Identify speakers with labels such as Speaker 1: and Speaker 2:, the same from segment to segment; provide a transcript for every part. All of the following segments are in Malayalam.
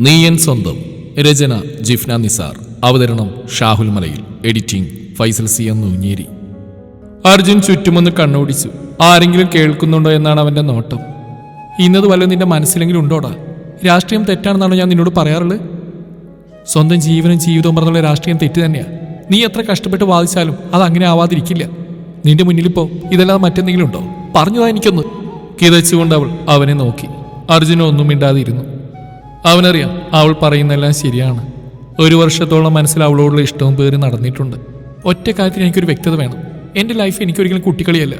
Speaker 1: നീയൻ സ്വന്തം. രചന ജിഫ്ന നിസാർ. അവതരണം Shahul Malayil. Editing Faisal C M Noonjeri. Arjun ചുറ്റുമൊന്ന് കണ്ണോടിച്ചു. ആരെങ്കിലും കേൾക്കുന്നുണ്ടോ എന്നാണ് അവന്റെ നോട്ടം. ഇന്നത് വല്ല നിന്റെ മനസ്സിലെങ്കിലും ഉണ്ടോടാ? രാഷ്ട്രീയം തെറ്റാണെന്നാണ് ഞാൻ നിന്നോട് പറയാറുള്ളത് സ്വന്തം ജീവനും ജീവിതവും പറഞ്ഞുള്ള രാഷ്ട്രീയം തെറ്റ് തന്നെയാ. നീ എത്ര കഷ്ടപ്പെട്ട് വാദിച്ചാലും അത് അങ്ങനെ ആവാതിരിക്കില്ല. നിന്റെ മുന്നിലിപ്പോ ഇതെല്ലാം മറ്റെന്തെങ്കിലും ഉണ്ടോ? പറഞ്ഞതാ എനിക്കൊന്ന്. കിതച്ചുകൊണ്ട് അവൾ അവനെ നോക്കി. അർജുന ഒന്നും മിണ്ടാതെ ഇരുന്നു അവനറിയാം അവൾ പറയുന്നെല്ലാം ശരിയാണ്. ഒരു വർഷത്തോളം മനസ്സിൽ അവളോടുള്ള ഇഷ്ടവും പേര് നടന്നിട്ടുണ്ട്. ഒറ്റ കാര്യത്തിൽ എനിക്കൊരു വ്യക്തത വേണം. എന്റെ ലൈഫ് എനിക്കൊരിക്കലും കുട്ടിക്കളിയല്ല.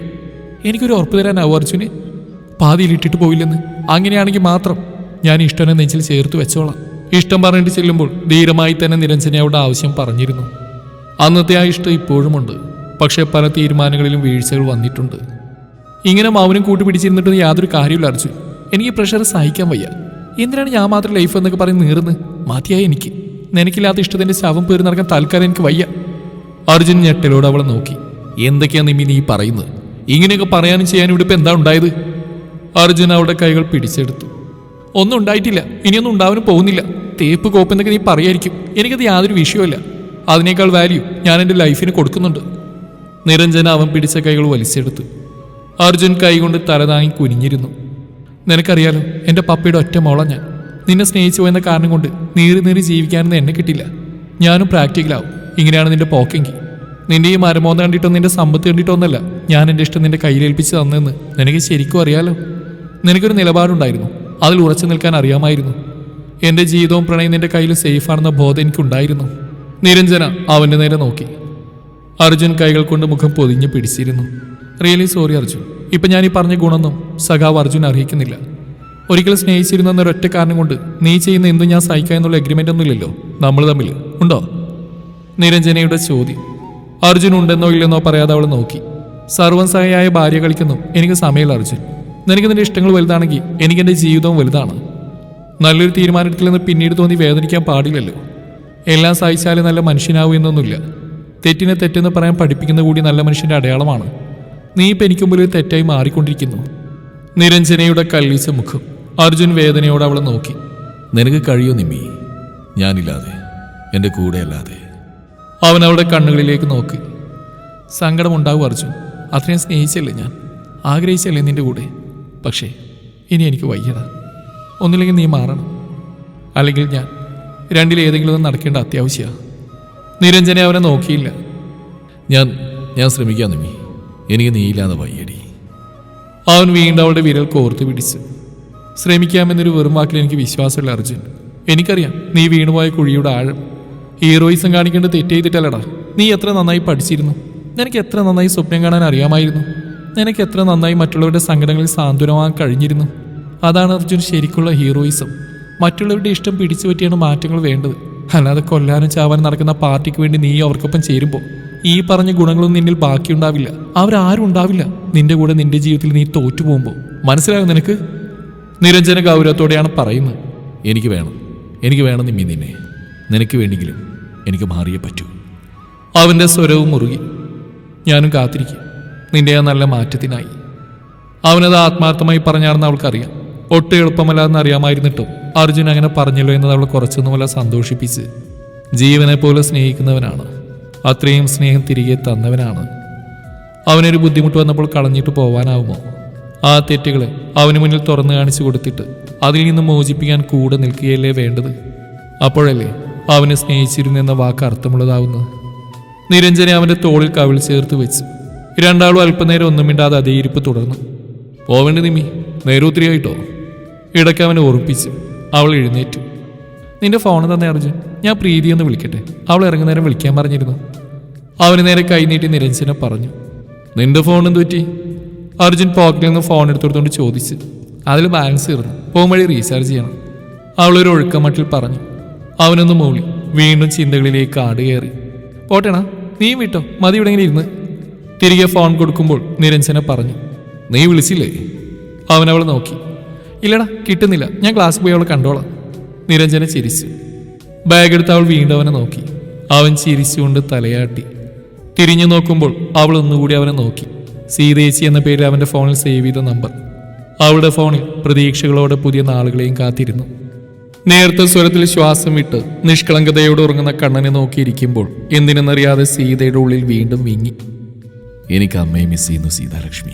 Speaker 1: എനിക്കൊരു ഉറപ്പ് തരാനാവും അർജുന്? പാതിയിലിട്ടിട്ട് പോയില്ലെന്ന്? അങ്ങനെയാണെങ്കിൽ മാത്രം ഞാൻ ഇഷ്ടനെ നെഞ്ചിൽ ചേർത്ത് വെച്ചോളാം. ഇഷ്ടം പറഞ്ഞിട്ട് ചെല്ലുമ്പോൾ ധീരമായി തന്നെ നിരഞ്ജനെ അവളുടെ ആവശ്യം പറഞ്ഞിരുന്നു. അന്നത്തെ ആ ഇഷ്ടം ഇപ്പോഴുമുണ്ട്. പക്ഷേ പല തീരുമാനങ്ങളിലും വീഴ്ചകൾ വന്നിട്ടുണ്ട്. ഇങ്ങനെ മൗനം കൂട്ടി പിടിച്ചിരുന്നിട്ട് യാതൊരു കാര്യമില്ല അർജുൻ. എനിക്ക് പ്രഷർ സഹിക്കാൻ വയ്യ. എന്തിനാണ് ഞാൻ മാത്രം ലൈഫ് എന്നൊക്കെ പറഞ്ഞ് നീറുന്ന് മാതിയായി എനിക്ക്. നിനക്കില്ലാത്ത ഇഷ്ടത്തിന്റെ ശവം പേര് നടക്കാൻ തൽക്കാലം എനിക്ക് വയ്യ. അർജുൻ ഞെട്ടലോട് അവളെ നോക്കി. എന്തൊക്കെയാണ് നിമി നീ പറയുന്നത്? ഇങ്ങനെയൊക്കെ പറയാനും ചെയ്യാനും ഇവിടെ ഇപ്പം എന്താ ഉണ്ടായത്? അർജുൻ അവളുടെ കൈകൾ പിടിച്ചെടുത്തു. ഒന്നും ഉണ്ടായിട്ടില്ല. ഇനിയൊന്നും ഉണ്ടാവാനും പോകുന്നില്ല. തേപ്പ് കോപ്പെന്നൊക്കെ നീ പറയായിരിക്കും. എനിക്കത് യാതൊരു വിഷയമല്ല അതിനേക്കാൾ വാല്യൂ ഞാൻ എന്റെ ലൈഫിന് കൊടുക്കുന്നുണ്ട്. നിരഞ്ജന അവൻ പിടിച്ച കൈകൾ വലിച്ചെടുത്തു. അർജുൻ കൈകൊണ്ട് തലതാങ്ങി കുനിഞ്ഞിരുന്നു. നിനക്കറിയാലോ എന്റെ പപ്പയുടെ ഒറ്റ മോള ഞാൻ. നിന്നെ സ്നേഹിച്ചു പോയെന്ന കാരണം കൊണ്ട് നീറി നീറി ജീവിക്കാനൊന്നും എന്നെ കിട്ടില്ല ഞാനും പ്രാക്ടിക്കലാവും. ഇങ്ങനെയാണ് നിന്റെ പോക്കെങ്കിൽ നിന്റെ ഈ മരമോന്ന് കണ്ടിട്ടോ നിന്റെ സമ്പത്ത് കണ്ടിട്ടോ ഒന്നല്ല ഞാൻ എന്റെ ഇഷ്ടം നിന്റെ കയ്യിലേൽപ്പിച്ച് തന്നെന്ന് നിനക്ക് ശരിക്കും അറിയാലോ? നിനക്കൊരു നിലപാടുണ്ടായിരുന്നു. അതിൽ ഉറച്ചു നിൽക്കാൻ അറിയാമായിരുന്നു. എന്റെ ജീവിതവും പ്രണയം നിന്റെ കയ്യിൽ സേഫാണെന്ന ബോധം എനിക്കുണ്ടായിരുന്നു. നിരഞ്ജന അവന്റെ നേരെ നോക്കി. അർജുൻ കൈകൾ കൊണ്ട് മുഖം പൊതിഞ്ഞ് പിടിച്ചിരുന്നു. Really sorry Arjun. ഇപ്പൊ ഞാൻ ഈ പറഞ്ഞ ഗുണമൊന്നും സഖാവ് അർജുൻ അർഹിക്കുന്നില്ല. ഒരിക്കലും സ്നേഹിച്ചിരുന്ന എന്നൊരൊറ്റ കാരണം കൊണ്ട് നീ ചെയ്യുന്ന എന്തും ഞാൻ സഹിക്കുക എന്നുള്ള ഒന്നും ഇല്ലല്ലോ. നമ്മൾ തമ്മിൽ ഉണ്ടോ? നിരഞ്ജനയുടെ ചോദ്യം. അർജുൻ ഉണ്ടെന്നോ ഇല്ലെന്നോ പറയാതെ അവൾ നോക്കി. സർവസഹായ ഭാര്യ കളിക്കുന്നു. എനിക്ക് സമയമില്ല അർജുൻ. നിനക്ക് നിന്റെ ഇഷ്ടങ്ങൾ വലുതാണെങ്കിൽ എനിക്ക് എന്റെ ജീവിതവും വലുതാണ്. നല്ലൊരു തീരുമാനത്തിലെന്ന് പിന്നീട് തോന്നി വേദനിക്കാൻ പാടില്ലല്ലോ. എല്ലാം സഹിച്ചാലും നല്ല മനുഷ്യനാവൂ എന്നൊന്നുമില്ല. തെറ്റിനെ തെറ്റെന്ന് പറയാൻ പഠിപ്പിക്കുന്ന കൂടി നല്ല മനുഷ്യന്റെ അടയാളമാണ് നീ ഇപ്പം എനിക്ക് മുമ്പിൽ ഒരു തെറ്റായി മാറിക്കൊണ്ടിരിക്കുന്നു. നിരഞ്ജനയുടെ കല്ലിച്ച മുഖം. അർജുൻ വേദനയോടെ അവളെ നോക്കി. നിനക്ക് കഴിയോ നിമ്മി? ഞാനില്ലാതെ. എന്റെ കൂടെ അല്ലാതെ. അവൻ അവളുടെ കണ്ണുകളിലേക്ക് നോക്കി. സങ്കടമുണ്ടാവും അർജുൻ. അത്രയും സ്നേഹിച്ചല്ലേ ഞാൻ? ആഗ്രഹിച്ചല്ലേ നിന്റെ കൂടെ? പക്ഷേ ഇനി എനിക്ക് വയ്യട. ഒന്നില്ലെങ്കിൽ നീ മാറണം. അല്ലെങ്കിൽ ഞാൻ രണ്ടിലേതെങ്കിലും ഒന്ന് നടക്കേണ്ട അത്യാവശ്യമാണ് നിരഞ്ജനെ അവനെ നോക്കിയില്ല. ഞാൻ ഞാൻ ശ്രമിക്കാം നിമ്മി. എനിക്ക് നീയില്ലാതെ വയ്യടി. അവൻ വീണ്ടും അവളുടെ വിരൽ കോർത്ത് പിടിച്ച്. ശ്രമിക്കാമെന്നൊരു വെറും വാക്കിൽ എനിക്ക് വിശ്വാസമുള്ള അർജുൻ. എനിക്കറിയാം നീ വീണുപോയ കുഴിയുടെ ആഴം. ഹീറോയിസം കാണിക്കേണ്ട തെറ്റ് ചെയ്തിട്ടല്ലടാ. നീ എത്ര നന്നായി പഠിച്ചിരുന്നു. നിനക്ക് എത്ര നന്നായി സ്വപ്നം കാണാൻ അറിയാമായിരുന്നു. നിനക്ക് എത്ര നന്നായി മറ്റുള്ളവരുടെ സങ്കടങ്ങളിൽ സാന്ത്വനമാകാൻ കഴിഞ്ഞിരുന്നു. അതാണ് അർജുൻ ശരിക്കുള്ള ഹീറോയിസം. മറ്റുള്ളവരുടെ ഇഷ്ടം പിടിച്ചു പറ്റിയാണ് മാറ്റങ്ങൾ വേണ്ടത്. അല്ലാതെ കൊല്ലാനും ചാവാനും നടക്കുന്ന പാർട്ടിക്ക് വേണ്ടി നീ അവർക്കൊപ്പം ചേരുമ്പോൾ ഈ പറഞ്ഞ ഗുണങ്ങളൊന്നും നിന്നിൽ ബാക്കിയുണ്ടാവില്ല. അവരാരും ഉണ്ടാവില്ല നിന്റെ കൂടെ നിന്റെ ജീവിതത്തിൽ നീ തോറ്റു പോകുമ്പോൾ മനസ്സിലാകും നിനക്ക്? നിരഞ്ജന ഗൗരവത്തോടെയാണ് പറയുന്നത്. എനിക്ക് വേണം. എനിക്ക് വേണം നിമ്മി നിന്നെ. നിനക്ക് വേണ്ടെങ്കിലും എനിക്ക് മാറിയേ പറ്റൂ. അവന്റെ സ്വരവും മുറുകി. ഞാനും കാത്തിരിക്കും. നിന്റെ ആ നല്ല മാറ്റത്തിനായി. അവനത് ആത്മാർത്ഥമായി പറഞ്ഞാണെന്ന് അവൾക്കറിയാം. ഒട്ടും എളുപ്പമല്ലാതെന്ന് അറിയാമായിരുന്നിട്ടും അർജുൻ അങ്ങനെ പറഞ്ഞല്ലോ എന്നത് അവളെ കുറച്ചൊന്നുമല്ല സന്തോഷിപ്പിച്ച് ജീവനെ പോലെ സ്നേഹിക്കുന്നവനാണ്. അത്രയും സ്നേഹം തിരികെ തന്നവനാണ്. അവനൊരു ബുദ്ധിമുട്ട് വന്നപ്പോൾ കളഞ്ഞിട്ട് പോവാനാവുമോ? ആ തെറ്റുകളെ അവന് മുന്നിൽ തുറന്നു കാണിച്ചു കൊടുത്തിട്ട് അതിൽ നിന്ന് മോചിപ്പിക്കാൻ കൂടെ നിൽക്കുകയല്ലേ വേണ്ടത്? അപ്പോഴല്ലേ അവനെ സ്നേഹിച്ചിരുന്നു എന്ന വാക്ക് അർത്ഥമുള്ളതാവുന്നത്? നിരഞ്ജനെ അവന്റെ തോളിൽ കവിൾ ചേർത്ത് വെച്ചു. രണ്ടാളും അല്പനേരം ഒന്നും മിണ്ടാതെ അതേ ഇരിപ്പ് തുടർന്നു. പോവേണ്ട നിമി നേരെ ഒത്തിരി ആയിട്ടോ ഇടയ്ക്ക് അവനെ ഓർപ്പിച്ചു അവൾ എഴുന്നേറ്റു. നിന്റെ ഫോൺ തന്നെ അർജുൻ ഞാൻ പ്രീതി ഒന്ന് വിളിക്കട്ടെ. അവൾ ഇറങ്ങുന്നേരം വിളിക്കാൻ പറഞ്ഞിരുന്നു. അവന് നേരെ കൈനീട്ടി നിരഞ്ജനെ പറഞ്ഞു. നിന്റെ ഫോൺ എന്ത് പറ്റി? അർജുൻ പോക്കറ്റിൽ നിന്ന് ഫോൺ എടുത്തെടുത്തോണ്ട് ചോദിച്ചു. അതിൽ ബാലൻസ് തീർന്നു. പോകും വഴി റീചാർജ് ചെയ്യണം. അവളൊരു ഒഴുക്കമട്ടിൽ പറഞ്ഞു. അവനൊന്ന് മൂളി. വീണ്ടും ചിന്തകളിലേക്ക് ആട് കയറി. പോട്ടേണ നീ വിട്ടോ. മതി ഇവിടെ ഇങ്ങനെ ഇരുന്ന്. തിരികെ ഫോൺ കൊടുക്കുമ്പോൾ നിരഞ്ജന പറഞ്ഞു. നീ വിളിച്ചില്ലേ? അവനവൾ നോക്കി. ഇല്ലടാ കിട്ടുന്നില്ല. ഞാൻ ക്ലാസ് പോയി അവളെ കണ്ടോളാം. നിരഞ്ജന ചിരിച്ചു. ബാഗ് എടുത്ത് അവൾ വീണ്ടും അവനെ നോക്കി. അവൻ ചിരിച്ചുകൊണ്ട് തലയാട്ടി. തിരിഞ്ഞു നോക്കുമ്പോൾ അവൾ ഒന്നുകൂടി അവനെ നോക്കി. സീതേച്ചി എന്ന പേരിൽ അവന്റെ ഫോണിൽ സേവ് ചെയ്ത നമ്പർ. അവളുടെ ഫോണിൽ പ്രതീക്ഷകളോടെ പുതിയ നാളുകളെയും കാത്തിരുന്നു. നേരത്തെ സ്വരത്തിൽ ശ്വാസം വിട്ട് നിഷ്കളങ്കതയോട് ഉറങ്ങുന്ന കണ്ണനെ നോക്കിയിരിക്കുമ്പോൾ എന്തിനെന്നറിയാതെ സീതയുടെ ഉള്ളിൽ വീണ്ടും വീങ്ങി. എനിക്ക് അമ്മയെ മിസ് ചെയ്യുന്നു സീതാലക്ഷ്മി.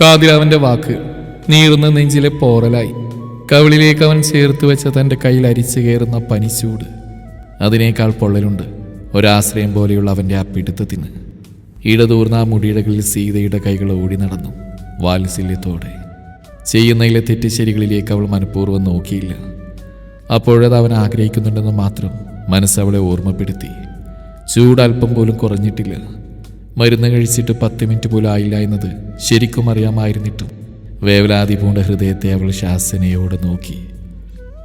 Speaker 1: കാതിൽ വാക്ക് നീറുന്ന നെഞ്ചിലെ പോറലായി. കവിളിലേക്ക് അവൻ ചേർത്ത് വെച്ച തന്റെ കയ്യിൽ അരിച്ചു കയറുന്ന പനിച്ചൂട്. അതിനേക്കാൾ പൊള്ളലുണ്ട്. ഒരാശ്രയം പോലെയുള്ള അവന്റെ ആ പിടുത്തത്തിന്. ഇടതൂർന്ന ആ മുടിയിടകളിൽ സീതയുടെ കൈകൾ ഓടി നടന്നു വാത്സല്യത്തോടെ. ചെയ്യുന്നതിലെ തെറ്റിശരികളിലേക്ക് അവൾ മനഃപൂർവം നോക്കിയില്ല. അപ്പോഴത് അവൻ ആഗ്രഹിക്കുന്നുണ്ടെന്ന് മാത്രം മനസ്സവളെ ഓർമ്മപ്പെടുത്തി. ചൂടൽപ്പം പോലും കുറഞ്ഞിട്ടില്ല. മരുന്ന് കഴിച്ചിട്ട് പത്ത് മിനിറ്റ് പോലും ആയില്ല എന്നത് ശരിക്കും അറിയാമായിരുന്നിട്ടും വേവലാതി പൂണ്ട ഹൃദയത്തെ അവൾ ശാസനയോട് നോക്കി.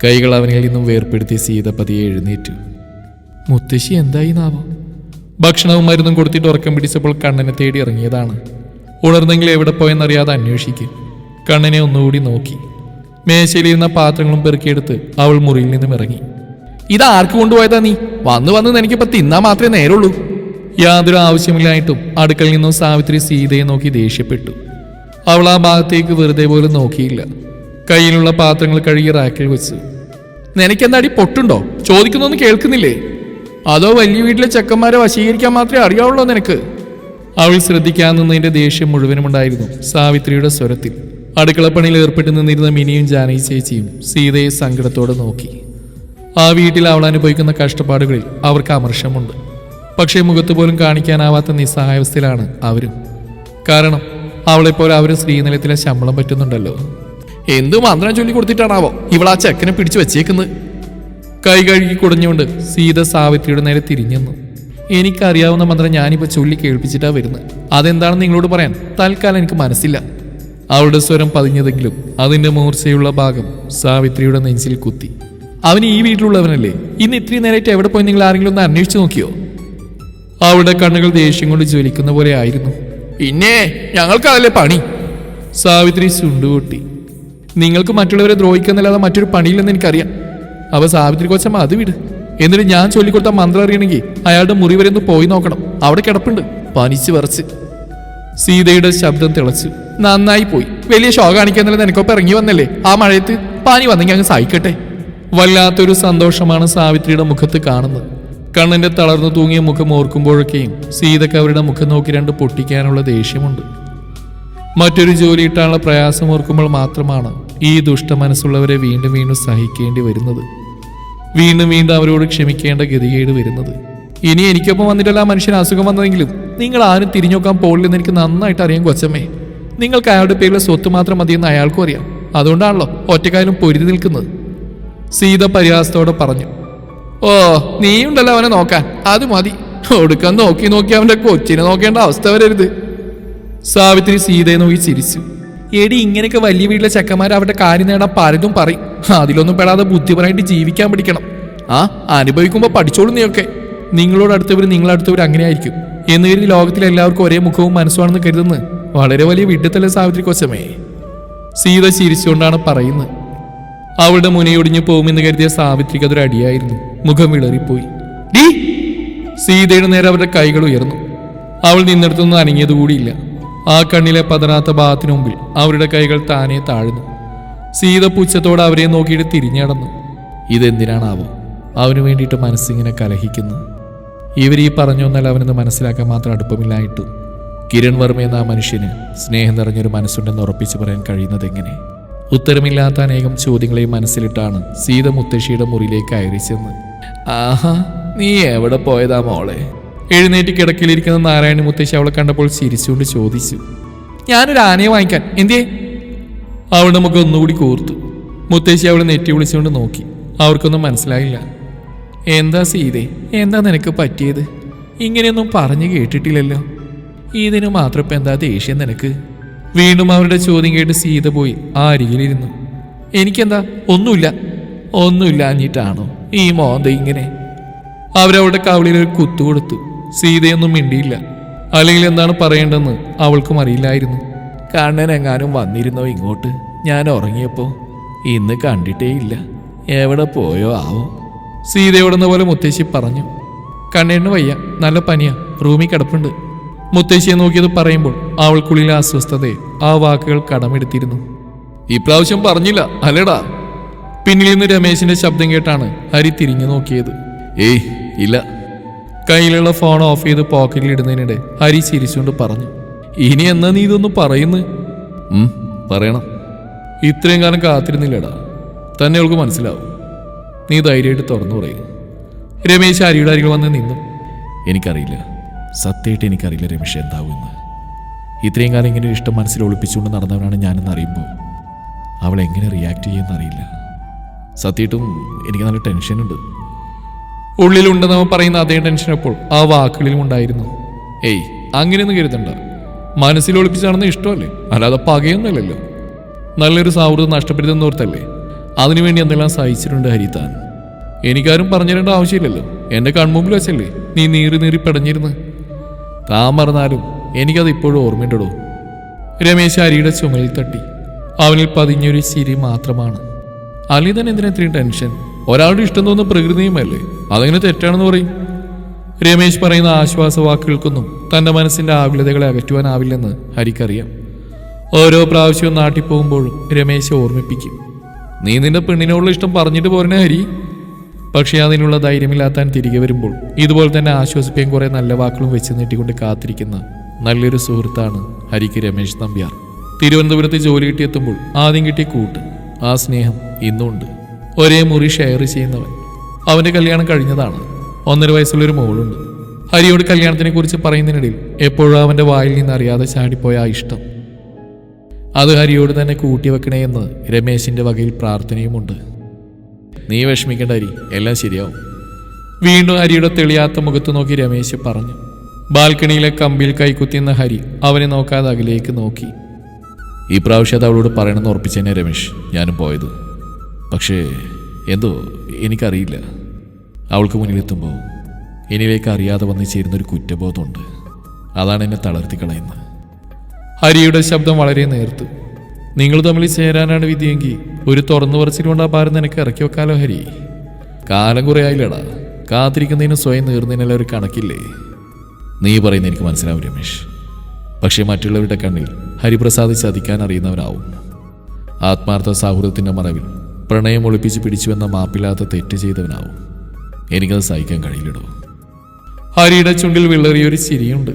Speaker 1: കൈകൾ അവനിൽ നിന്നും വേർപ്പെടുത്തി സീതപതി എഴുന്നേറ്റു. മുത്തശ്ശി എന്തായി നാവോ ഭക്ഷണവും മരുന്നും കൊടുത്തിട്ട് ഉറക്കം പിടിച്ചപ്പോൾ കണ്ണനെ തേടി ഇറങ്ങിയതാണ്. ഉണർന്നെങ്കിൽ എവിടെ പോയെന്നറിയാതെ അന്വേഷിക്കും. കണ്ണനെ ഒന്നുകൂടി നോക്കി. മേശയിലിരുന്ന പാത്രങ്ങളും പെറുക്കിയെടുത്ത് അവൾ മുറിയിൽ നിന്നും ഇറങ്ങി. ഇത് ആർക്ക് കൊണ്ടുപോയതാ നീ? വന്നു വന്ന് എനിക്കിപ്പോ തിന്നാൻ മാത്രമേ നേരുള്ളൂ യാതൊരു ആവശ്യമില്ലായിട്ടും അടുക്കളയിൽ നിന്നും സാവിത്രി സീതയെ നോക്കി ദേഷ്യപ്പെട്ടു. അവൾ ആ ഭാഗത്തേക്ക് വെറുതെ പോലും നോക്കിയില്ല. കയ്യിലുള്ള പാത്രങ്ങൾ കഴുകി റാക്കിൽ വെച്ചു. നിനക്കെന്താടി പൊട്ടുണ്ടോ? ചോദിക്കുന്നൊന്നും കേൾക്കുന്നില്ലേ? അതോ വലിയ വീട്ടിലെ ചെക്കന്മാരെ വശീകരിക്കാൻ മാത്രമേ അറിയാവുള്ളൂ നിനക്ക്? അവൾ ശ്രദ്ധിക്കാൻ നിന്നതിന്റെ ദേഷ്യം മുഴുവനുമുണ്ടായിരുന്നു സാവിത്രിയുടെ സ്വരത്തിൽ. അടുക്കളപ്പണിയിൽ ഏർപ്പെട്ട് നിന്നിരുന്ന മിനിയും ജാനകി ചേച്ചിയും സീതയെ സങ്കടത്തോടെ നോക്കി. ആ വീട്ടിൽ അവൾ അനുഭവിക്കുന്ന കഷ്ടപ്പാടുകളിൽ അവർക്ക് അമർഷമുണ്ട്. പക്ഷേ മുഖത്ത് പോലും കാണിക്കാനാവാത്ത നിസ്സഹായാവസ്ഥയിലാണ് അവരും. കാരണം അവളെപ്പോലെ അവർ ശ്രീനിലത്തിലെ ശമ്പളം പറ്റുന്നുണ്ടല്ലോ. എന്ത് മന്ത്രം ചൊല്ലി കൊടുത്തിട്ടാണാവോ? ഇവൾ ആ ചെക്കനെ പിടിച്ചു വെച്ചേക്കുന്നത് കൈ കഴുകി കുടഞ്ഞുകൊണ്ട് സീത സാവിത്രിയുടെ നേരെ തിരിഞ്ഞെന്നു എനിക്കറിയാവുന്ന മന്ത്രം ഞാനിപ്പോൾ ചൊല്ലി കേൾപ്പിച്ചിട്ടാ വരുന്നത് അതെന്താണെന്ന് നിങ്ങളോട് പറയാൻ തൽക്കാലം എനിക്ക് മനസ്സില്ല. അവളുടെ സ്വരം പതിഞ്ഞതെങ്കിലും അതിന്റെ മൂർച്ചയുള്ള ഭാഗം സാവിത്രിയുടെ നെഞ്ചിൽ കുത്തി. അവൻ ഈ വീട്ടിലുള്ളവനല്ലേ? ഇന്ന് ഇത്രയും നേരമായിട്ട് എവിടെ പോയി നിങ്ങൾ ആരെങ്കിലും ഒന്ന് അന്വേഷിച്ചു നോക്കിയോ? അവളുടെ കണ്ണുകൾ ദേഷ്യം കൊണ്ട് ജ്വലിക്കുന്ന പോലെ ആയിരുന്നു. പിന്നെ ഞങ്ങൾക്കതല്ലേ പണി? സാവിത്രി ചുണ്ടുകൂട്ടി. നിങ്ങൾക്ക് മറ്റുള്ളവരെ ദ്രോഹിക്കുന്നില്ലാതെ മറ്റൊരു പണിയില്ലെന്ന് എനിക്കറിയാം. അവ സാവിത്രി കൊച്ചമ്മ അത് വിട്. എന്നിട്ട് ഞാൻ ചൊല്ലിക്കൊടുത്ത മന്ത്രം അറിയണമെങ്കിൽ അയാളുടെ മുറി വരെ ഒന്ന് പോയി നോക്കണം. അവിടെ കിടപ്പുണ്ട്. പനിച്ച് വിറച്ച്. സീതയുടെ ശബ്ദം തിളച്ചു. നന്നായി പോയി. വലിയ ഷോ കാണിക്കാന്നല്ല നിനക്കൊപ്പം ഇറങ്ങി വന്നല്ലേ? ആ മഴയത്ത് പാനി വന്നെങ്കിൽ അങ്ങ് സഹിക്കട്ടെ. വല്ലാത്തൊരു സന്തോഷമാണ് സാവിത്രിയുടെ മുഖത്ത് കാണുന്നത്. കണ്ണന്റെ തളർന്നു തൂങ്ങിയ മുഖം ഓർക്കുമ്പോഴൊക്കെയും സീതക്ക് അവരുടെ മുഖം നോക്കി രണ്ട് പൊട്ടിക്കാനുള്ള ദേഷ്യമുണ്ട്. മറ്റൊരു ജോലി ഇട്ടാനുള്ള പ്രയാസം ഓർക്കുമ്പോൾ മാത്രമാണ് ഈ ദുഷ്ട മനസ്സുള്ളവരെ വീണ്ടും വീണ്ടും സഹിക്കേണ്ടി വരുന്നത്. വീണ്ടും വീണ്ടും അവരോട് ക്ഷമിക്കേണ്ട ഗതികേട് വരുന്നത്. ഇനി എനിക്കൊപ്പം വന്നിട്ടല്ല ആ മനുഷ്യന് അസുഖം വന്നതെങ്കിലും നിങ്ങൾ ആരും തിരിഞ്ഞോക്കാൻ പോകില്ലെന്ന് എനിക്ക് നന്നായിട്ട് അറിയാം കൊച്ചമ്മേ. നിങ്ങൾക്ക് അയാളുടെ പേരിലെ സ്വത്ത് മാത്രം മതിയെന്ന് അയാൾക്കും അറിയാം. അതുകൊണ്ടാണല്ലോ ഒറ്റക്കാലം പൊരുതി നിൽക്കുന്നത്. സീത പരിഹാസത്തോടെ പറഞ്ഞു. ഓ നീ ഉണ്ടല്ലോ അവനെ നോക്കാൻ. അത് മതി. ഒടുക്കം നോക്കി നോക്കി അവന്റെ കൊച്ചിനെ നോക്കേണ്ട അവസ്ഥ വരരുത്. സാവിത്രി സീതയെ നോക്കി ചിരിച്ചു. എടി ഇങ്ങനെയൊക്കെ വലിയ വീട്ടിലെ ചെക്കന്മാർ അവരുടെ കാര്യം നേടാൻ പലതും പറയും. അതിലൊന്നും പെടാതെ ബുദ്ധിപരമായിട്ട് ജീവിക്കാൻ പഠിക്കണം. ആ അനുഭവിക്കുമ്പോൾ പഠിച്ചോളൂ നീയൊക്കെ. നിങ്ങളോട് അടുത്തവർ നിങ്ങളടുത്തവർ അങ്ങനെയായിരിക്കും. എന്ന് കരുതി ലോകത്തിലെ എല്ലാവർക്കും ഒരേ മുഖവും മനസ്സുമാണെന്ന് കരുതുന്നത് വളരെ വലിയ വിഡ്ഢത്തല്ലേ സാവിത്രി കൊച്ചമേ സീത ചിരിച്ചുകൊണ്ടാണ് പറയുന്നത്. അവളുടെ മുനയൊടിഞ്ഞു പോകുമെന്ന് കരുതിയ സാവിത്രിക്ക് അതൊരു അടിയായിരുന്നു. മുഖം വിളറിപ്പോയി. സീതയുടെ നേരെ അവരുടെ കൈകൾ ഉയർന്നു. അവൾ നിന്നിടത്തൊന്നും അനങ്ങിയതുകൂടിയില്ല. ആ കണ്ണിലെ പതറാത്ത ഭാഗത്തിനു മുമ്പിൽ അവരുടെ കൈകൾ താനെ താഴ്ന്നു. സീത പുച്ഛത്തോടെ അവരെ നോക്കിയിട്ട് തിരിഞ്ഞടന്നു ഇതെന്തിനാണാവോ? അവന് വേണ്ടിയിട്ട് മനസ്സിങ്ങനെ കലഹിക്കുന്നു. ഇവർ ഈ പറഞ്ഞു വന്നാൽ അവനെന്ന് മനസ്സിലാക്കാൻ മാത്രം അടുപ്പമില്ലായിട്ടു. കിരൺ വർമ്മ എന്ന ആ മനുഷ്യന് സ്നേഹം നിറഞ്ഞൊരു മനസ്സുണ്ടെന്ന് ഉറപ്പിച്ചു പറയാൻ കഴിയുന്നത് എങ്ങനെ? ഉത്തരമില്ലാത്ത അനേകം ചോദ്യങ്ങളെ മനസ്സിലിട്ടാണ് സീത മുത്തശ്ശിയുടെ മുറിയിലേക്ക് കയറി ചെന്ന്. ആഹാ നീ എവിടെ പോയതാ മോളെ? എഴുന്നേറ്റ് കിടക്കിലിരിക്കുന്ന നാരായണി മുത്തശ്ശി അവളെ കണ്ടപ്പോൾ ചിരിച്ചുകൊണ്ട് ചോദിച്ചു. ഞാനൊരു ആനയെ വാങ്ങിക്കാൻ. എന്തേ അവൾ നമുക്ക് ഒന്നുകൂടി കോർത്തു. മുത്തശ്ശി അവളെ നെറ്റി വിളിച്ചുകൊണ്ട് നോക്കി. അവർക്കൊന്നും മനസ്സിലായില്ല. എന്താ സീതേ എന്താ നിനക്ക് പറ്റിയത്? ഇങ്ങനെയൊന്നും പറഞ്ഞു കേട്ടിട്ടില്ലല്ലോ. ഇതിന് മാത്രം ഇപ്പം എന്താ ദേഷ്യം നിനക്ക്? വീണ്ടും അവരുടെ ചോദ്യം കേട്ട് സീത പോയി ആ അരികിലിരുന്നു. എനിക്കെന്താ? ഒന്നുമില്ല. ഒന്നുമില്ല അഞ്ഞിട്ടാണോ ഈ മോന്ത ഇങ്ങനെ? അവരവളുടെ കവളിൽ ഒരു കുത്തു കൊടുത്തു. സീതയൊന്നും മിണ്ടിയില്ല. അല്ലെങ്കിൽ എന്താണ് പറയേണ്ടതെന്ന് അവൾക്കും അറിയില്ലായിരുന്നു. കണ്ണൻ എങ്ങാനും വന്നിരുന്നോ ഇങ്ങോട്ട്? ഞാൻ ഉറങ്ങിയപ്പോൾ ഇന്ന് കണ്ടിട്ടേ ഇല്ല എവിടെ പോയോ ആവോ? സീതയോടെന്ന പോലെ മുത്തശ്ശി പറഞ്ഞു. കണ്ണേണ്ണു വയ്യ. നല്ല പനിയാ. റൂമിൽ കിടപ്പുണ്ട്. മുത്തശ്ശിയെ നോക്കിയത് പറയുമ്പോൾ അവൾക്കുള്ളിലെ അസ്വസ്ഥതയെ ആ വാക്കുകൾ കടമെടുത്തിരുന്നു. ഇപ്രാവശ്യം പറഞ്ഞില്ല അല്ലേടാ. പിന്നിൽ നിന്ന് രമേശിന്റെ ശബ്ദം കേട്ടാണ് ഹരി തിരിഞ്ഞു നോക്കിയത്. ഏയ് ഇല്ല. കയ്യിലുള്ള ഫോൺ ഓഫ് ചെയ്ത് പോക്കറ്റിൽ ഇടുന്നതിനിടെ ഹരി ചിരിച്ചുകൊണ്ട് പറഞ്ഞു. ഇനി എന്നാ നീ ഇതൊന്ന് പറയുന്നു? പറയണം. ഇത്രയും കാലം കാത്തിരുന്നില്ലടാ. തന്നെ അവൾക്ക് മനസ്സിലാവും. നീ ധൈര്യമായിട്ട് തുറന്നു പറയും. രമേശ് ഹരിയുടെ അരികിൽ വന്ന് നിന്നു. എനിക്കറിയില്ല. സത്യമായിട്ട് എനിക്കറിയില്ല രമേശ് എന്താവുമെന്ന് ഇത്രയും കാലം ഇങ്ങനെ ഇഷ്ടം മനസ്സിൽ ഒളിപ്പിച്ചുകൊണ്ട് നടന്നവനാണ് ഞാനെന്ന് അറിയുമ്പോൾ അവൾ എങ്ങനെ റിയാക്ട് ചെയ്യുമെന്ന് അറിയില്ല. സത്യമായിട്ടും എനിക്ക് നല്ല ടെൻഷനുണ്ട് ഉള്ളിലുണ്ടെന്ന് അവൻ പറയുന്ന അതേ ടെൻഷൻ അപ്പോൾ ആ വാക്കുകളിലും ഉണ്ടായിരുന്നു. ഏയ് അങ്ങനെയൊന്നും കരുതണ്ട. മനസ്സിൽ ഒളിപ്പിച്ച് നടന്ന ഇഷ്ടമല്ലേ? അല്ലാതെ പകയൊന്നുമല്ലല്ലോ. നല്ലൊരു സൗഹൃദം നഷ്ടപ്പെടുത്തുന്ന ഓർത്തല്ലേ? അതിനുവേണ്ടി എന്തെല്ലാം സഹിച്ചിട്ടുണ്ട് ഹരിതാൻ എനിക്കാരും പറഞ്ഞു തരേണ്ട ആവശ്യമില്ലല്ലോ. എന്റെ കൺമുമ്പിൽ വെച്ചല്ലേ നീ നീറി നീറി പെടഞ്ഞിരുന്ന്? താൻ മറന്നാലും എനിക്കത് ഇപ്പോഴും ഓർമ്മയുണ്ടോ രമേശ് അരിയുടെ ചുമലിൽ തട്ടി. അവനിൽ പതിഞ്ഞൊരു ചിരി മാത്രമാണ്. അലി തന്നെ എന്തിനാ ഇത്രയും ടെൻഷൻ? ഒരാളുടെ ഇഷ്ടം തോന്നുന്ന പ്രകൃതിയുമല്ലേ? അതങ്ങനെ തെറ്റാണെന്ന് പറയും? രമേശ് പറയുന്ന ആശ്വാസ വാക്കുകൾക്കൊന്നും തന്റെ മനസ്സിന്റെ ആകുലതകളെ അകറ്റുവാനാവില്ലെന്ന് ഹരിക്കറിയാം. ഓരോ പ്രാവശ്യവും നാട്ടിൽ പോകുമ്പോഴും രമേശ് ഓർമ്മിപ്പിക്കും. നീ നിന്റെ പെണ്ണിനോടുള്ള ഇഷ്ടം പറഞ്ഞിട്ട് പോരണേ ഹരി. പക്ഷേ അതിനുള്ള ധൈര്യമില്ലാത്താൻ തിരികെ വരുമ്പോൾ ഇതുപോലെ തന്നെ ആശ്വസിപ്പിക്കാൻ കുറേ നല്ല വാക്കുകളും വെച്ച് നീട്ടിക്കൊണ്ട് കാത്തിരിക്കുന്ന നല്ലൊരു സുഹൃത്താണ് ഹരിക്ക് രമേശ് നമ്പ്യാർ. തിരുവനന്തപുരത്ത് ജോലി കിട്ടിയെത്തുമ്പോൾ ആദ്യം കിട്ടിയ കൂട്ട് ആ സ്നേഹം ഇന്നുമുണ്ട് ഒരേ മുറി ഷെയർ ചെയ്യുന്നവൻ. അവന്റെ കല്യാണം കഴിഞ്ഞതാണ്. ഒന്നര വയസ്സുള്ളൊരു മോളുണ്ട്. ഹരിയോട് കല്യാണത്തിനെ കുറിച്ച് പറയുന്നതിനിടയിൽ എപ്പോഴും അവന്റെ വായിൽ നിന്ന് അറിയാതെ ചാടിപ്പോയ ആ ഇഷ്ടം. അത് ഹരിയോട് തന്നെ കൂട്ടിവെക്കണേ എന്ന് രമേശിന്റെ വകയിൽ പ്രാർത്ഥനയുമുണ്ട്. നീ വിഷമിക്കേണ്ട അരി എല്ലാം ശരിയാവും. വീണ്ടും ഹരിയുടെ തെളിയാത്ത മുഖത്ത് നോക്കി രമേശ് പറഞ്ഞു. ബാൽക്കണിയിലെ കമ്പിയിൽ കൈക്കുത്തിയെന്ന ഹരി അവനെ നോക്കാതെ അകലേക്ക് നോക്കി. ഈ പ്രാവശ്യം അത് അവളോട് പറയണമെന്ന് ഉറപ്പിച്ചേനെ രമേശ് ഞാനും പോയത്. പക്ഷേ എന്തോ എനിക്കറിയില്ല. അവൾക്ക് മുന്നിലെത്തുമ്പോൾ എന്നിലേക്ക് അറിയാതെ വന്ന് ചേരുന്നൊരു കുറ്റബോധമുണ്ട്. അതാണ് എന്നെ തളർത്തി കളയുന്നത് ഹരിയുടെ ശബ്ദം വളരെ നേർത്തു. നിങ്ങൾ തമ്മിൽ ചേരാനാണ് വിധിയെങ്കിൽ ഒരു തുറന്നു പറച്ചിലുകൊണ്ട് ആ ഭാരം നിനക്ക് ഇറക്കി വെക്കാലോ ഹരി. കാലം കുറെ ആയില്ലടാ കാത്തിരിക്കുന്നതിന് സ്വയം നേർന്നതിനെല്ലാം ഒരു കണക്കില്ലേ? നീ പറയുന്ന എനിക്ക് മനസ്സിലാവും രമേശ്. പക്ഷേ മറ്റുള്ളവരുടെ കണ്ണിൽ ഹരിപ്രസാദ് ചതിക്കാൻ അറിയുന്നവനാവും. ആത്മാർത്ഥ സൗഹൃദത്തിന്റെ മറവിൽ പ്രണയം ഒളിപ്പിച്ച് പിടിച്ചുവെന്ന മാപ്പില്ലാത്ത തെറ്റ് ചെയ്തവനാവും. എനിക്കത് സഹിക്കാൻ കഴിയില്ലടോ. ഹരിയുടെ ചുണ്ടിൽ വിള്ളറിയൊരു ചിരിയുണ്ട്.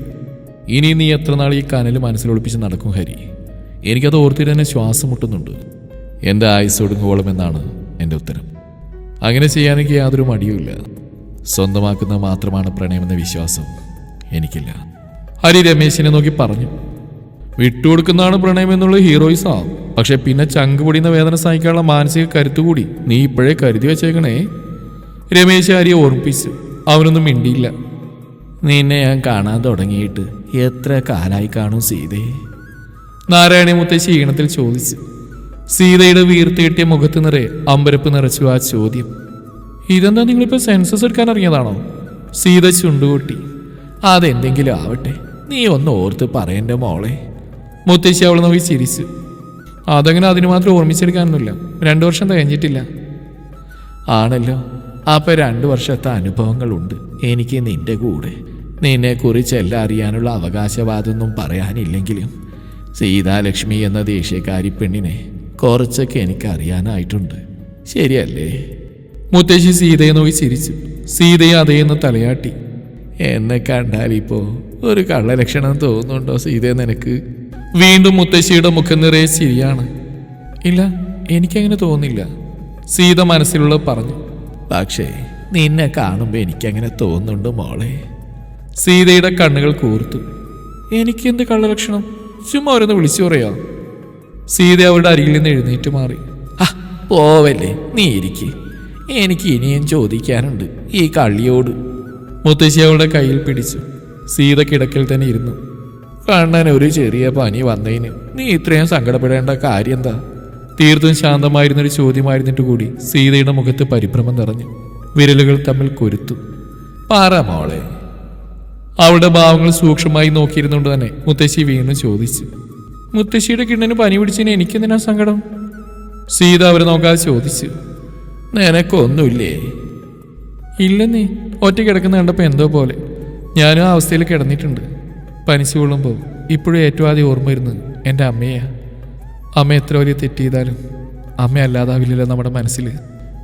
Speaker 1: ഇനി നീ എത്ര നാൾ ഈ കനൽ മനസ്സിലൊളിപ്പിച്ച് നടക്കും ഹരി? എനിക്കത് ഓർത്തിട്ട് തന്നെ ശ്വാസം മുട്ടുന്നുണ്ട് എന്റെ ആയുസ് ഒടുങ്ങുവോളമെന്നാണ് എന്റെ ഉത്തരം. അങ്ങനെ ചെയ്യാൻ എനിക്ക് യാതൊരു മടിയുമില്ല. സ്വന്തമാക്കുന്ന മാത്രമാണ് പ്രണയമെന്ന വിശ്വാസം എനിക്കില്ല. ഹരി രമേശിനെ നോക്കി പറഞ്ഞു. വിട്ടുകൊടുക്കുന്നതാണ് പ്രണയം എന്നുള്ള ഹീറോയിസാ. പക്ഷെ പിന്നെ ചങ്ക് പൊടിയുന്ന വേദന സഹിക്കാനുള്ള മാനസിക കരുത്തുകൂടി നീ ഇപ്പോഴേ കരുതി വെച്ചേക്കണേ. രമേശ് ഹരിയെ ഓർമ്മിപ്പിച്ചു അവനൊന്നും മിണ്ടിയില്ല. നിന്നെ ഞാൻ കാണാൻ തുടങ്ങിയിട്ട് എത്ര കാലായി കാണും സീതേ. നാരായണി മുത്തശ്ശി ഈണത്തിൽ ചോദിച്ചു. സീതയുടെ വീർത്തിയിട്ടിയ മുഖത്ത് നിറയെ അമ്പരപ്പ് നിറച്ചു ആ ചോദ്യം. ഇതെന്താ നിങ്ങളിപ്പോ സെൻസസ് എടുക്കാൻ ഇറങ്ങിയതാണോ? സീത ചുണ്ടുകൂട്ടി. അതെന്തെങ്കിലും ആവട്ടെ നീ ഒന്ന് ഓർത്ത് പറയണ്ട മോളെ. മുത്തശ്ശി അവൾ നോക്കി ചിരിച്ചു. അതങ്ങനെ അതിന് മാത്രം ഓർമ്മിച്ചെടുക്കാനൊന്നുമില്ല. രണ്ടു വർഷം തികഞ്ഞിട്ടില്ല. ആണല്ലോ അപ്പൊ രണ്ടു വർഷത്തെ അനുഭവങ്ങളുണ്ട്. എനിക്ക് നിന്റെ കൂടെ. നിന്നെ കുറിച്ച് എല്ലാം അറിയാനുള്ള അവകാശവാദമൊന്നും പറയാനില്ലെങ്കിലും സീതാലക്ഷ്മി എന്ന ദേഷ്യക്കാരി പെണ്ണിനെ കുറച്ചൊക്കെ എനിക്ക് അറിയാനായിട്ടുണ്ട് ശരിയല്ലേ? മുത്തശ്ശി സീതയെ നോക്കി ചിരിച്ചു സീതയെ അതേന്ന് തലയാട്ടി. എന്നെ കണ്ടാൽ ഇപ്പോ ഒരു കള്ളലക്ഷണം തോന്നുന്നുണ്ടോ സീതയെ നിനക്ക്? വീണ്ടും മുത്തശ്ശിയുടെ മുഖം നിറയെ ചിരിയാണ്. ഇല്ല എനിക്കങ്ങനെ തോന്നില്ല. സീത മനസ്സിലുള്ള പറഞ്ഞു. പക്ഷേ നിന്നെ കാണുമ്പോൾ എനിക്കങ്ങനെ തോന്നുന്നുണ്ട് മോളെ. സീതയുടെ കണ്ണുകൾ കൂർത്തു. എനിക്കെന്ത് കള്ളലക്ഷണം? ചുമ്മാ അവരൊന്ന് വിളിച്ചു പറയാ. സീത അവളുടെ അരികിൽ നിന്ന് എഴുന്നേറ്റ് മാറി. "ആ, പോവല്ലേ നീ ഇരിക്ക്. എനിക്ക് ഇനിയും ചോദിക്കാനുണ്ട് ഈ കള്ളിയോട്. മുത്തശ്ശി അവളുടെ കയ്യിൽ പിടിച്ചു. സീത കിടക്കിൽ തന്നെ ഇരുന്നു. കണ്ണൻ ഒരു ചെറിയ പനി വന്നതിന് നീ ഇത്രയും സങ്കടപ്പെടേണ്ട കാര്യം എന്താ? തീർത്തും ശാന്തമായിരുന്നൊരു ചോദ്യമായിരുന്നിട്ട് കൂടി സീതയുടെ മുഖത്ത് പരിഭ്രമം നിറഞ്ഞു. വിരലുകൾ തമ്മിൽ കൊരുത്തു. പാറ മോളെ അവളുടെ ഭാവങ്ങൾ സൂക്ഷ്മമായി നോക്കിയിരുന്നുകൊണ്ട് തന്നെ മുത്തശ്ശി വീണ്ടും ചോദിച്ചു. മുത്തശ്ശിയുടെ കിണ്ണന് പനി പിടിച്ചതിന് എനിക്കെന്തിനാ സങ്കടം? സീത അവരെ നോക്കാതെ ചോദിച്ചു. നിനക്കൊന്നുമില്ലേ? ഇല്ലെന്നേ ഒറ്റ കിടക്കുന്ന കണ്ടപ്പോൾ എന്തോ പോലെ. ഞാനും ആ അവസ്ഥയിൽ കിടന്നിട്ടുണ്ട്. പനിച്ചു കൊള്ളുമ്പോൾ ഇപ്പോഴും ഏറ്റവും ആദ്യം ഓർമ്മ വരുന്നത് എന്റെ അമ്മയാ. അമ്മ എത്ര വലിയ തെറ്റ് ചെയ്താലും അമ്മ അല്ലാതാവില്ലല്ലോ നമ്മുടെ മനസ്സിൽ.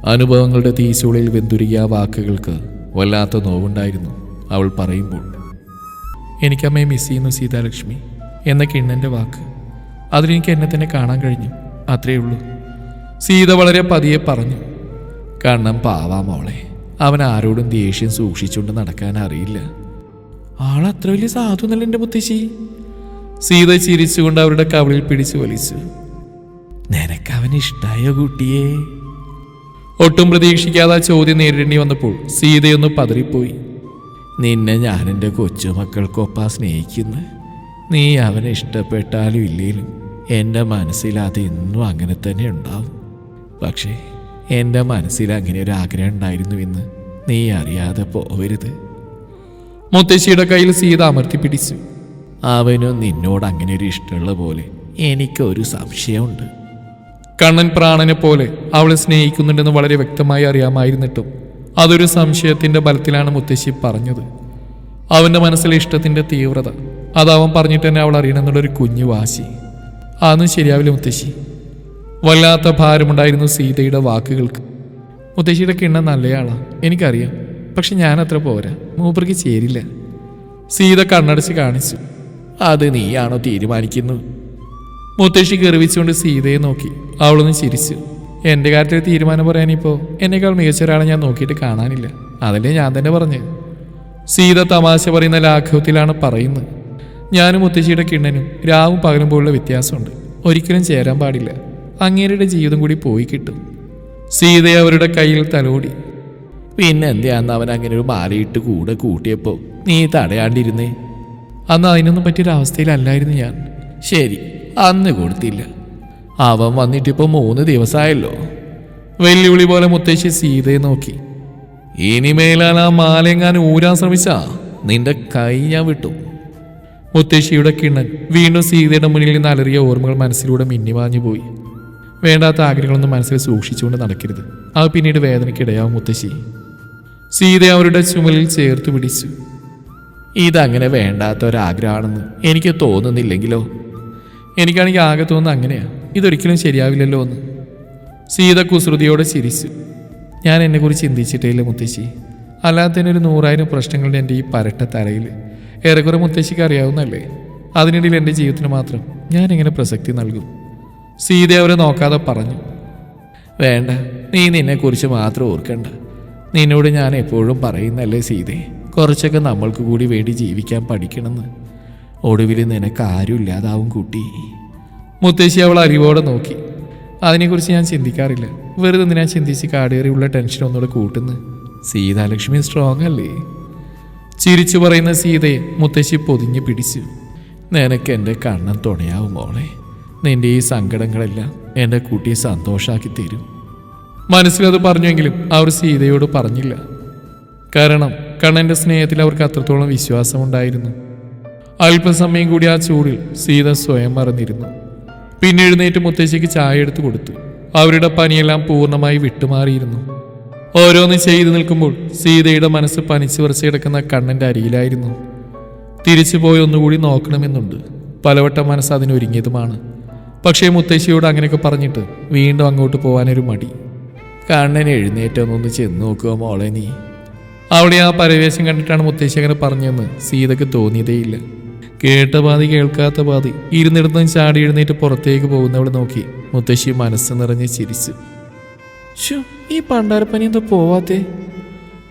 Speaker 1: അനുഭവങ്ങളുടെ തീശൂളയിൽ വെന്തുരുകിയ വാക്കുകൾക്ക് വല്ലാത്ത നോവുണ്ടായിരുന്നു അവൾ പറയുമ്പോൾ. എനിക്കമ്മയെ മിസ് ചെയ്യുന്നു സീതാലക്ഷ്മി എന്ന കിണ്ണന്റെ വാക്ക്. അതിലെനിക്ക് എന്നെ തന്നെ കാണാൻ കഴിഞ്ഞു. അത്രയേ ഉള്ളൂ. സീത വളരെ പതിയെ പറഞ്ഞു കണ്ണം പാവാ മോളെ. അവൻ ആരോടും ദേഷ്യം സൂക്ഷിച്ചുകൊണ്ട് നടക്കാൻ അറിയില്ല. ആളത്ര വലിയ സാധുന്നല്ല എന്റെ മുത്തശ്ശി. സീത ചിരിച്ചുകൊണ്ട് അവരുടെ കവളിൽ പിടിച്ചു വലിച്ചു നിനക്കവൻ ഇഷ്ടായോ കുട്ടിയെ? ഒട്ടും പ്രതീക്ഷിക്കാതെ ആ ചോദ്യം നേരിടേണ്ടി വന്നപ്പോൾ സീതയൊന്ന് പതറിപ്പോയി. നിന്നെ ഞാൻ എന്റെ കൊച്ചുമക്കൾക്കൊപ്പാ സ്നേഹിക്കുന്നു. നീ അവനെ ഇഷ്ടപ്പെട്ടാലും ഇല്ലെങ്കിലും എന്റെ മനസ്സിൽ ഇന്നും അങ്ങനെ തന്നെ ഉണ്ടാവും. പക്ഷേ എന്റെ മനസ്സിൽ അങ്ങനെ ഒരു ആഗ്രഹം ഉണ്ടായിരുന്നു എന്ന് നീ അറിയാതെ പോവരുത്. മുത്തശ്ശിയുടെ കയ്യിൽ സീത അമർത്തി പിടിച്ചു. അവനും നിന്നോട് അങ്ങനെ ഒരു ഇഷ്ടമുള്ള പോലെ എനിക്കൊരു സംശയമുണ്ട്. കണ്ണൻ പ്രാണനെ പോലെ അവളെ സ്നേഹിക്കുന്നുണ്ടെന്ന് വളരെ വ്യക്തമായി അറിയാമായിരുന്നിട്ടും അതൊരു സംശയത്തിന്റെ ബലത്തിലാണ് മുത്തശ്ശി പറഞ്ഞത്. അവന്റെ മനസ്സിലെ ഇഷ്ടത്തിന്റെ തീവ്രത അതവൻ പറഞ്ഞിട്ട് തന്നെ അവൾ അറിയണമെന്നുള്ളൊരു കുഞ്ഞു വാശി. അതൊന്നും ശരിയാവില്ല മുത്തശ്ശി. വല്ലാത്ത ഭാരമുണ്ടായിരുന്നു സീതയുടെ വാക്കുകൾക്ക്. മുത്തശ്ശിയുടെ കിണ്ണം നല്ലയാളാ എനിക്കറിയാം. പക്ഷെ ഞാനത്ര പോരാ മൂപ്പർക്ക് ചേരില്ല. സീത കണ്ണടച്ച് കാണിച്ചു. അത് നീയാണോ തീരുമാനിക്കുന്നു? മുത്തശ്ശി ഗർവിച്ചുകൊണ്ട് സീതയെ നോക്കി അവളൊന്ന് ചിരിച്ചു. എന്റെ കാര്യത്തിൽ തീരുമാനം പറയാനിപ്പോ എന്നേക്കാൾ മികച്ച ഒരാളെ ഞാൻ നോക്കിയിട്ട് കാണാനില്ല. അതല്ലേ ഞാൻ തന്നെ പറഞ്ഞു സീത തമാശ പറയുന്ന ലാഘവത്തിലാണ് പറയുന്നത്. ഞാനും മുത്തശ്ശിയുടെ കിണ്ണനും രാവും പകലും പോലുള്ള വ്യത്യാസമുണ്ട്. ഒരിക്കലും ചേരാൻ പാടില്ല. അങ്ങേരുടെ ജീവിതം കൂടി പോയി കിട്ടും. സീതയെ അവരുടെ കയ്യിൽ തലോടി. പിന്നെ എന്തിയാന്ന് അവൻ അങ്ങനെ ഒരു മാലയിട്ട് കൂടെ കൂട്ടിയപ്പോൾ നീ തടയാണ്ടിരുന്നേ? അന്ന് അതിനൊന്നും പറ്റിയൊരവസ്ഥയിലല്ലായിരുന്നു ഞാൻ. ശരി അന്ന് കൊടുത്തില്ല. അവൻ വന്നിട്ടിപ്പോ മൂന്ന് ദിവസമായല്ലോ വെല്ലുവിളി പോലെ മുത്തശ്ശി സീതയെ നോക്കി. ഇനിമേലാൽ ആ മാലയെങ്ങാൻ ഊരാൻ ശ്രമിച്ചാ നിന്റെ കൈ ഞാൻ വിട്ടു. മുത്തശ്ശിയുടെ കിണ്ണൻ വീണ്ടും സീതയുടെ മുന്നിൽ നിന്ന് അലറിയ ഓർമ്മകൾ മനസ്സിലൂടെ മിന്നിമാഞ്ഞു പോയി. വേണ്ടാത്ത ആഗ്രഹങ്ങളൊന്നും മനസ്സിൽ സൂക്ഷിച്ചുകൊണ്ട് നടക്കരുത്. അത് പിന്നീട് വേദനയ്ക്കിടയാവും മുത്തശ്ശി. സീത അവരുടെ ചുമലിൽ ചേർത്ത് പിടിച്ചു. ഇതങ്ങനെ വേണ്ടാത്ത ഒരാഗ്രഹമാണെന്ന് എനിക്ക് തോന്നുന്നില്ലെങ്കിലോ? എനിക്കാണെങ്കിൽ ആകെ തോന്നുന്നത് അങ്ങനെയാ. ഇതൊരിക്കലും ശരിയാവില്ലല്ലോ എന്ന്. സീത കുസൃതിയോടെ ചിരിച്ചു. ഞാൻ എന്നെക്കുറിച്ച് ചിന്തിച്ചിട്ടേ മുത്തശ്ശി. അല്ലാത്തതിനൊരു നൂറായിരം പ്രശ്നങ്ങളുടെ എന്റെ ഈ പരട്ട തലയിൽ. ഏറെക്കുറെ മുത്തശ്ശിക്ക് അറിയാവുന്നല്ലേ അതിനിടയിൽ എന്റെ ജീവിതത്തിന് മാത്രം ഞാൻ എങ്ങനെ പ്രസക്തി നൽകും. സീത അവരെ നോക്കാതെ പറഞ്ഞു. വേണ്ട നീ നിന്നെക്കുറിച്ച് മാത്രം ഓർക്കണ്ട. നിന്നോട് ഞാൻ എപ്പോഴും പറയുന്നല്ലേ സീതേ? കുറച്ചൊക്കെ നമ്മൾക്ക് കൂടി വേണ്ടി ജീവിക്കാൻ പഠിക്കണമെന്ന്. ഒടുവിൽ നിനക്ക് ആരും ഇല്ലാതാവും കുട്ടി. മുത്തശ്ശി അവൾ അറിവോടെ നോക്കി. അതിനെക്കുറിച്ച് ഞാൻ ചിന്തിക്കാറില്ല. വെറുതെ ഞാൻ ചിന്തിച്ച് കാടേറിയുള്ള ടെൻഷൻ ഒന്നുകൂടെ കൂട്ടുന്നു? സീതാലക്ഷ്മി സ്ട്രോങ് അല്ലേ? ചിരിച്ചു പറയുന്ന സീതയെ മുത്തശ്ശി പൊതിഞ്ഞു പിടിച്ചു. നിനക്ക് എന്റെ കണ്ണൻ തുണയാവും മോളെ. നിന്റെ ഈ സങ്കടങ്ങളെല്ലാം എന്റെ കുട്ടിയെ സന്തോഷാക്കി തരും. മനസ്സിലത് പറഞ്ഞുവെങ്കിലും അവർ സീതയോട് പറഞ്ഞില്ല. കാരണം കണ്ണന്റെ സ്നേഹത്തിൽ അവർക്ക് അത്രത്തോളം വിശ്വാസമുണ്ടായിരുന്നു. അല്പസമയം കൂടി ആ ചൂടിൽ സീത സ്വയം മറന്നിരുന്നു. പിന്നെ എഴുന്നേറ്റ് മുത്തശ്ശിക്ക് ചായ എടുത്തു കൊടുത്തു. അവരുടെ പനിയെല്ലാം പൂർണമായി വിട്ടുമാറിയിരുന്നു. ഓരോന്ന് ചെയ്തു നിൽക്കുമ്പോൾ സീതയുടെ മനസ്സ് പനിച്ചു വരച്ച് കിടക്കുന്ന കണ്ണന്റെ അരിയിലായിരുന്നു തിരിച്ചു പോയി ഒന്നുകൂടി നോക്കണമെന്നുണ്ട്. പലവട്ടം മനസ്സ് അതിനൊരുങ്ങിയതുമാണ്. പക്ഷേ മുത്തശ്ശിയോട് അങ്ങനെയൊക്കെ പറഞ്ഞിട്ട് വീണ്ടും അങ്ങോട്ട് പോകാനൊരു മടി. കണ്ണൻ എഴുന്നേറ്റൊന്നൊന്ന് ചെന്ന് നോക്കുക മോളെ നീ. അവിടെ ആ പരവേശം കണ്ടിട്ടാണ് മുത്തശ്ശി അങ്ങനെ പറഞ്ഞതെന്ന് സീതയ്ക്ക് തോന്നിയതേയില്ല. കേട്ട പാതി കേൾക്കാത്ത പാതി. ഇരുന്നിടത്തും ചാടി എഴുന്നേറ്റ് പുറത്തേക്ക് പോകുന്നവളെ നോക്കി. മുത്തശ്ശി മനസ്സ് നിറഞ്ഞ് ചിരിച്ചു. ഷോ ഈ പണ്ടാരപ്പനി എന്താ പോവാത്തേ?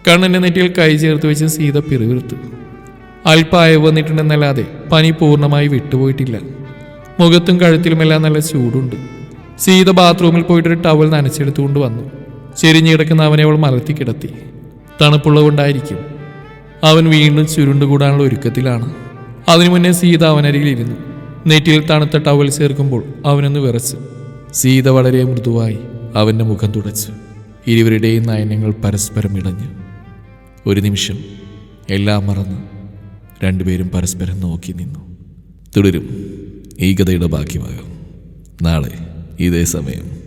Speaker 1: കണ്ണിന്റെ നെറ്റിയിൽ കൈ ചേർത്ത് വെച്ച് സീത പിറുവിറുത്തു അല്പം അയവ് വന്നിട്ടുണ്ടെന്നല്ലാതെ പനി പൂർണമായി വിട്ടുപോയിട്ടില്ല. മുഖത്തും കഴുത്തിലുമെല്ലാം നല്ല ചൂടുണ്ട്. സീത ബാത്റൂമിൽ പോയിട്ടൊരു ടവൽ നനച്ചെടുത്തുകൊണ്ട് വന്നു. ചെരിഞ്ഞു കിടക്കുന്ന അവനെ അവൾ മലർത്തി കിടത്തി. തണുപ്പുള്ളതുകൊണ്ടായിരിക്കും. അവൻ വീണ്ടും ചുരുണ്ടുകൂടാനുള്ള ഒരുക്കത്തിലാണ്. അതിനു മുന്നേ സീത അവനരികിലിരുന്നു നെറ്റിയിൽ തണുത്ത ടവൽ ചേർക്കുമ്പോൾ അവനൊന്ന് വിറച്ച്. സീത വളരെ മൃദുവായി അവന്റെ മുഖം തുടച്ചു. ഇരുവരുടെയും നയനങ്ങൾ പരസ്പരം ഇടഞ്ഞു ഒരു നിമിഷം എല്ലാം മറന്ന് രണ്ടുപേരും പരസ്പരം നോക്കി നിന്നു. തുടരും. ഈ കഥയുടെ ബാക്കി ഭാഗം നാളെ ഇതേ സമയം.